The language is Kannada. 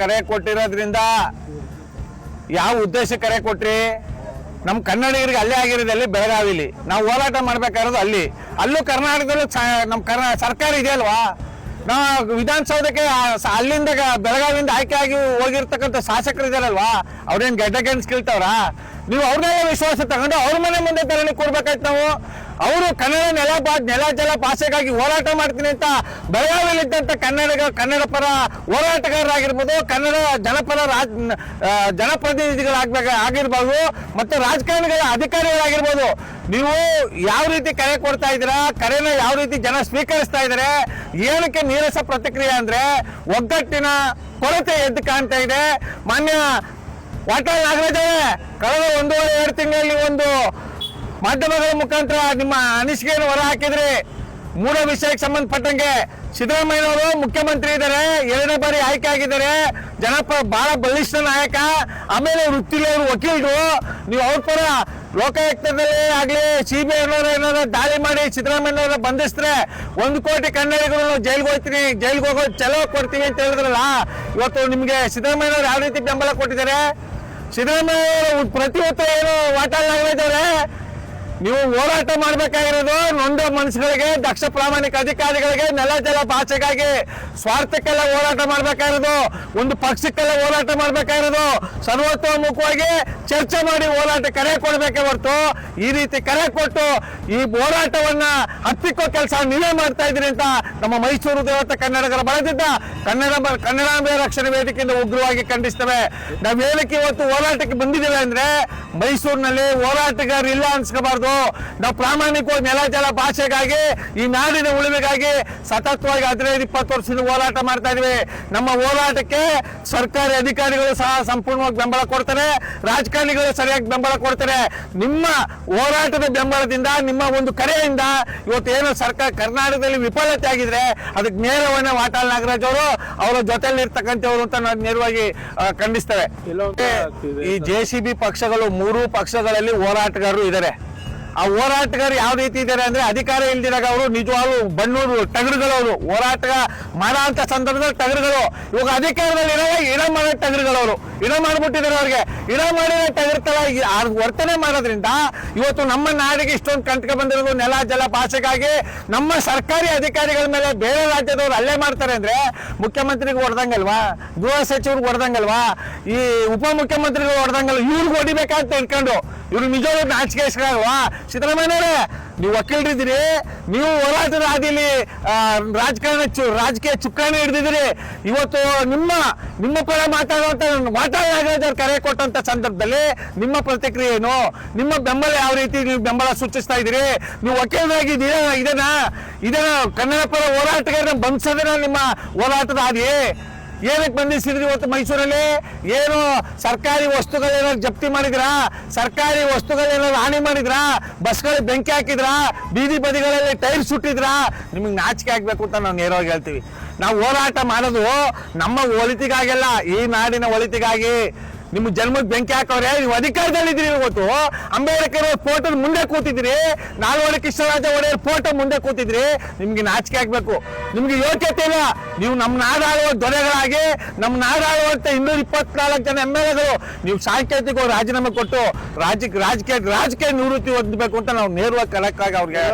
ಕರೆ ಕೊಟ್ಟಿರೋದ್ರಿಂದ ಯಾವ ಉದ್ದೇಶ ಕರೆ ಕೊಟ್ರಿ? ನಮ್ಮ ಕನ್ನಡಿಗರಿಗೆ ಅಲ್ಲೇ ಆಗಿರೋದಲ್ಲಿ ಬೆಳಗಾವಿಲಿ. ನಾವು ಹೋರಾಟ ಮಾಡ್ಬೇಕಾಗಿರೋದು ಅಲ್ಲಿ. ಅಲ್ಲೂ ಕರ್ನಾಟಕದಲ್ಲೂ ನಮ್ಮ ಕರ್ನಾ ಸರ್ಕಾರ ಇದೆಯಲ್ವಾ? ನಾವು ವಿಧಾನಸೌಧಕ್ಕೆ ಅಲ್ಲಿಂದ ಬೆಳಗಾವಿಯಿಂದ ಆಯ್ಕೆ ಆಗಿ ಹೋಗಿರ್ತಕ್ಕಂಥ ಶಾಸಕರು ಇದಾರಲ್ವಾ? ಅವ್ರೇನು ಗೆಡ್ಡೆ ಗೆನ್ಸ್ ಕೇಳ್ತಾವ್ರಾ? ನೀವು ಅವ್ರನ್ನೇ ವಿಶ್ವಾಸ ತಗೊಂಡು ಅವ್ರ ಮನೆ ಮುಂದೆ ತರಣಿ ಕೊಡ್ಬೇಕಾಯ್ತು ನಾವು. ಅವರು ಕನ್ನಡ ನೆಲ ನೆಲ ಜಲ ಭಾಷೆಗಾಗಿ ಹೋರಾಟ ಮಾಡ್ತೀನಿ ಅಂತ ಬೆಳಗಾವಿಯಲ್ಲಿದ್ದಂಥ ಕನ್ನಡಿಗ, ಕನ್ನಡ ಪರ ಹೋರಾಟಗಾರರಾಗಿರ್ಬೋದು, ಕನ್ನಡ ಜನಪರ ರಾಜ್ ಜನಪ್ರತಿನಿಧಿಗಳಾಗಬೇಕು, ಆಗಿರ್ಬೋದು, ಮತ್ತು ರಾಜಕಾರಣಿಗಳ ಅಧಿಕಾರಿಗಳಾಗಿರ್ಬೋದು. ನೀವು ಯಾವ ರೀತಿ ಕರೆ ಕೊಡ್ತಾ ಇದ್ದೀರಾ, ಕರೆನ ಯಾವ ರೀತಿ ಜನ ಸ್ವೀಕರಿಸ್ತಾ ಇದ್ದಾರೆ, ಏನಕ್ಕೆ ನೀರಸ ಪ್ರತಿಕ್ರಿಯೆ ಅಂದ್ರೆ ಒಗ್ಗಟ್ಟಿನ ಕೊರತೆ ಎದ್ದು ಕಾಣ್ತಾ ಇದೆ. ಮಾನ್ಯ ವಾಟಾಳ್ ನಾಗರಾಜ್ ಕಳೆದ ಒಂದೂವರೆ, ಎರಡು ತಿಂಗಳಲ್ಲಿ ಒಂದು ಮಾಧ್ಯಮಗಳ ಮುಖಾಂತರ ನಿಮ್ಮ ಅನಿಸಿಕೆಯನ್ನು ಹೊರ ಹಾಕಿದ್ರಿ ಮೂಡ ವಿಷಯಕ್ಕೆ ಸಂಬಂಧಪಟ್ಟಂಗೆ ಸಿದ್ದರಾಮಯ್ಯನವರು ಮುಖ್ಯಮಂತ್ರಿ ಇದ್ದಾರೆ. ಎರಡನೇ ಬಾರಿ ಆಯ್ಕೆ ಆಗಿದ್ದಾರೆ. ಜನಪ ಬಹಳ ಬಲಿಷ್ಠ ನಾಯಕ. ಆಮೇಲೆ ವೃತ್ತಿಲವರು ವಕೀಲರು. ನೀವು ಅವ್ರ ಪರ ಲೋಕಾಯುಕ್ತದಲ್ಲಿ ಆಗ್ಲಿ ಸಿ ಬಿ ಐನವರು ಏನಾದ್ರು ದಾಳಿ ಮಾಡಿ ಸಿದ್ದರಾಮಯ್ಯನವರ ಬಂಧಿಸಿದ್ರೆ ಒಂದು ಕೋಟಿ ಕನ್ನಡಿಗರು ಜೈಲ್ಗೆ ಹೋಗ್ತೀನಿ, ಜೈಲ್ಗೆ ಹೋಗೋ ಚಲೋ ಕೊಡ್ತೀನಿ ಅಂತ ಹೇಳಿದ್ರಲ್ಲ, ಇವತ್ತು ನಿಮಗೆ ಸಿದ್ದರಾಮಯ್ಯನವರು ಯಾವ ರೀತಿ ಬೆಂಬಲ ಕೊಟ್ಟಿದ್ದಾರೆ? ಸಿದ್ದರಾಮಯ್ಯ ಪ್ರತಿ ಉತ್ತರ ಏನು ವಾಟಾಳ್ ನಾಗರಾಜ್ ಅವರೇ ನೀವು ಹೋರಾಟ ಮಾಡ್ಬೇಕಾಗಿರೋದು ನೊಂದ ಮನುಷ್ಯರಿಗೆ ದಕ್ಷ ಪ್ರಾಮಾಣಿಕ ಅಧಿಕಾರಿಗಳಿಗೆ, ನೆಲ ಜಲ ಭಾಷೆಗಾಗಿ ಸ್ವಾರ್ಥಕ್ಕೆಲ್ಲ ಹೋರಾಟ ಮಾಡ್ಬೇಕಾಗಿರೋದು, ಒಂದು ಪಕ್ಷಕ್ಕೆಲ್ಲ ಹೋರಾಟ ಮಾಡ್ಬೇಕಾಗಿರೋದು. ಸರ್ವತೋಮುಖವಾಗಿ ಚರ್ಚೆ ಮಾಡಿ ಹೋರಾಟ ಕರೆ ಕೊಡ್ಬೇಕೆ ಹೊರತು, ಈ ರೀತಿ ಕರೆ ಕೊಟ್ಟು ಈ ಹೋರಾಟವನ್ನ ಹತ್ತಿಕ್ಕೋ ಕೆಲಸ ನೀವೇ ಮಾಡ್ತಾ ಇದ್ದೀರಿ ಅಂತ ನಮ್ಮ ಮೈಸೂರು ದೇವತ ಕನ್ನಡಗರ ಬಳದಿದ್ದ ಕನ್ನಡ ಕನ್ನಡ ರಕ್ಷಣೆ ವೇದಿಕೆಯಿಂದ ಉಗ್ರವಾಗಿ ಖಂಡಿಸ್ತವೆ. ನಾವು ಹೇಳಿಕೆ ಇವತ್ತು ಹೋರಾಟಕ್ಕೆ ಬಂದಿದ್ದೇವೆ ಅಂದ್ರೆ ಮೈಸೂರಿನಲ್ಲಿ ಹೋರಾಟಗಾರರು ಇಲ್ಲ ಅನ್ಸ್ಕೋಬಾರ್ದು. ನಾವು ಪ್ರಾಮಾಣಿಕವಾಗಿ ನೆಲ ಜಲ ಭಾಷೆಗಾಗಿ ಈ ನಾಡಿನ ಉಳಿವಿಗಾಗಿ ಸತತವಾಗಿ ಹದಿನೈದು ಇಪ್ಪತ್ತು ವರ್ಷದಿಂದ ಹೋರಾಟ ಮಾಡ್ತಾ ಇದೀವಿ ನಮ್ಮ ಹೋರಾಟಕ್ಕೆ ಸರ್ಕಾರಿ ಅಧಿಕಾರಿಗಳು ಸಹ ಸಂಪೂರ್ಣವಾಗಿ ಬೆಂಬಲ ಕೊಡ್ತಾರೆ. ರಾಜಕಾರಣಿಗಳು ಸರಿಯಾಗಿ ಬೆಂಬಲ ಕೊಡ್ತಾರೆ. ನಿಮ್ಮ ಹೋರಾಟದ ಬೆಂಬಲದಿಂದ ನಿಮ್ಮ ಒಂದು ಕರೆಯಿಂದ ಇವತ್ತು ಏನು ಸರ್ಕಾರ ಕರ್ನಾಟಕದಲ್ಲಿ ವಿಫಲತೆ ಆಗಿದ್ರೆ ಅದಕ್ಕೆ ನೇರವನ್ನ ವಾಟಾಳ್ ನಾಗರಾಜ್ ಅವರು ಅವರ ಜೊತೆಯಲ್ಲಿ ಇರ್ತಕ್ಕಂಥವ್ರು ಅಂತ ನಾನು ನೇರವಾಗಿ ಖಂಡಿಸ್ತೇವೆ. ಈ ಜೆ ಸಿ ಬಿ ಪಕ್ಷಗಳು ಮೂರು ಪಕ್ಷಗಳಲ್ಲಿ ಹೋರಾಟಗಾರರು ಇದ್ದಾರೆ. ಆ ಹೋರಾಟಗಾರರು ಯಾವ ರೀತಿ ಇದ್ದಾರೆ ಅಂದ್ರೆ ಅಧಿಕಾರ ಇಲ್ದಿರಾಗ ಅವರು ನಿಜವಾಗ್ಲೂ ಬಣ್ಣೂರು ಅವರು. ಹೋರಾಟ ಮಾಡೋ ಅಂತ ಸಂದರ್ಭದಲ್ಲಿ ಟಗರುಗಳು. ಇವಾಗ ಅಧಿಕಾರದಲ್ಲಿ ಇರೋ ಇಡ ಮಾಡೋ ಅವರು. ಇಡ ಮಾಡ್ಬಿಟ್ಟಿದ್ದಾರೆ ಅವ್ರಿಗೆ. ಇಡ ಮಾಡಿದ ಟಗರು ತರ ವರ್ತನೆ ಮಾಡೋದ್ರಿಂದ ಇವತ್ತು ನಮ್ಮ ನಾಡಿಗೆ ಇಷ್ಟೊಂದು ಕಂಟಕ ಬಂದಿರೋದು ನೆಲ, ಜಲ, ಭಾಷೆಗಾಗಿ ನಮ್ಮ ಸರ್ಕಾರಿ ಅಧಿಕಾರಿಗಳ ಮೇಲೆ ಬೇರೆ ರಾಜ್ಯದವರು ಅಲ್ಲೇ ಮಾಡ್ತಾರೆ ಅಂದ್ರೆ ಮುಖ್ಯಮಂತ್ರಿಗೆ ಹೊಡೆದಂಗಲ್ವಾ? ಗೃಹ ಸಚಿವ್ರಿಗೆ ಹೊಡೆದಂಗಲ್ವಾ? ಈ ಉಪಮುಖ್ಯಮಂತ್ರಿಗಳು ಹೊಡೆದಂಗಲ್ವಾ ಇವ್ರಿಗೆ ಹೊಡಿಬೇಕಂತ ಇಟ್ಕೊಂಡು ಇವ್ರು ನಿಜವಾಗ್ಲೂ ನಾಚಿಕೆ ಅಲ್ವಾ? ಸಿದ್ದರಾಮಯ್ಯನವರೇ, ನೀವು ವಕೀಲರಿದ್ದೀರಿ, ನೀವು ಹೋರಾಟದ ಹಾದಿಲಿ ರಾಜಕಾರಣ ರಾಜಕೀಯ ಚುಕ್ಕಾಣಿ ಹಿಡಿದಿದ್ದೀರಿ. ಇವತ್ತು ನಿಮ್ಮ ನಿಮ್ಮ ಪರ ಮಾತಾಡುವಂತ ಮಾತಾಡೋದ್ರ ಕರೆ ಕೊಟ್ಟಂತ ಸಂದರ್ಭದಲ್ಲಿ ನಿಮ್ಮ ಪ್ರತಿಕ್ರಿಯೆ ಏನು? ನಿಮ್ಮ ಬೆಂಬಲ ಯಾವ ರೀತಿ ನೀವು ಬೆಂಬಲ ಸೂಚಿಸ್ತಾ ಇದ್ದೀರಿ? ನೀವು ವಕೀಲರಾಗಿ ಇದನ್ನ ಇದನ್ನ ಕನ್ನಡ ಪರ ಹೋರಾಟಗಾರನ ಬಂಧಿಸೋದನ್ನ ನಿಮ್ಮ ಹೋರಾಟದ ಹಾದಿ ಏನಕ್ಕೆ ಬಂಧಿಸಿದ್ರಿ ಇವತ್ತು ಮೈಸೂರಲ್ಲಿ? ಏನು ಸರ್ಕಾರಿ ವಸ್ತುಗಳೇನಾದ್ರು ಜಪ್ತಿ ಮಾಡಿದ್ರಾ? ಸರ್ಕಾರಿ ವಸ್ತುಗಳೇನಾದ್ರು ಹಾನಿ ಮಾಡಿದ್ರಾ? ಬಸ್ಗಳಿಗೆ ಬೆಂಕಿ ಹಾಕಿದ್ರಾ? ಬೀದಿ ಬದಿಗಳಲ್ಲಿ ಟೈರ್ ಸುಟ್ಟಿದ್ರಾ? ನಿಮಗೆ ನಾಚಿಕೆ ಆಗಬೇಕು ಅಂತ ನಾವು ನೇರವಾಗಿ ಹೇಳ್ತೀವಿ. ನಾವು ಹೋರಾಟ ಮಾಡೋದು ನಮ್ಮ ಒಲಿತಿಗಾಗಿಲ್ಲ ಈ ನಾಡಿನ ಒಳಿತಿಗಾಗಿ. ನಿಮ್ಮ ಜನ್ಮದ ಬೆಂಕಿ ಹಾಕವ್ರೆ ನೀವು ಅಧಿಕಾರದಲ್ಲಿದ್ದೀರಿ ಇವತ್ತು ಅಂಬೇಡ್ಕರ್ ಫೋಟೋ ಮುಂದೆ ಕೂತಿದ್ರಿ ನಾಲ್ವಡೆ ಕೃಷ್ಣರಾಜ ಒಡೆಯರ್ ಫೋಟೋ ಮುಂದೆ ಕೂತಿದ್ರಿ ನಿಮ್ಗೆ ನಾಚಿಕೆ ಹಾಕ್ಬೇಕು ನಿಮ್ಗೆ ಯೋಗ್ಯತೆ ಇಲ್ಲ. ನೀವು ನಮ್ಮ ನಾಡಾಳುವ ದೊರೆಗಳಾಗಿ ನಮ್ಮ ನಾಡಾಳುವಂತ ಇನ್ನೂರ ಇಪ್ಪತ್ನಾಲ್ಕು ಜನ ಎಂ ಎಲ್ ಎಗಳು ನೀವು ಸಾಂಕೇತಿಕ ರಾಜೀನಾಮೆ ಕೊಟ್ಟು ರಾಜಕೀಯ ರಾಜಕೀಯ ರಾಜಕೀಯ ನಿವೃತ್ತಿ ಹೊಂದಬೇಕು ಅಂತ ನಾವು ನೇರವಾಗಿ ಕರೆಕ್ಟಾಗಿ ಅವ್ರಿಗೆ